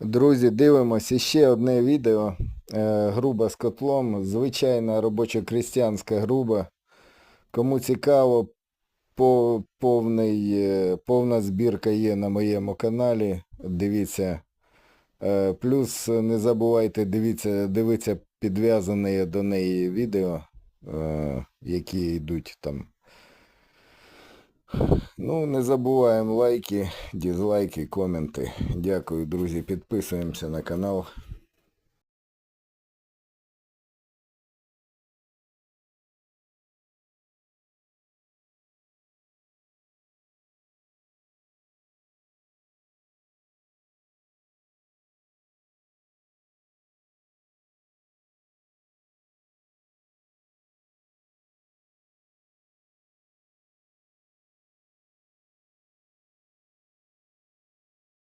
Друзі, дивимося ще одне відео. Е, груба з котлом. Звичайна робочо-крістянська груба. Кому цікаво, по, повний, е, повна збірка є на моєму каналі. Дивіться. Е, плюс не забувайте дивіться, дивитися підв'язані до неї відео, які йдуть там. Ну, не забуваємо лайки, дізлайки, коменти. Дякую, друзі. Підписуємося на канал.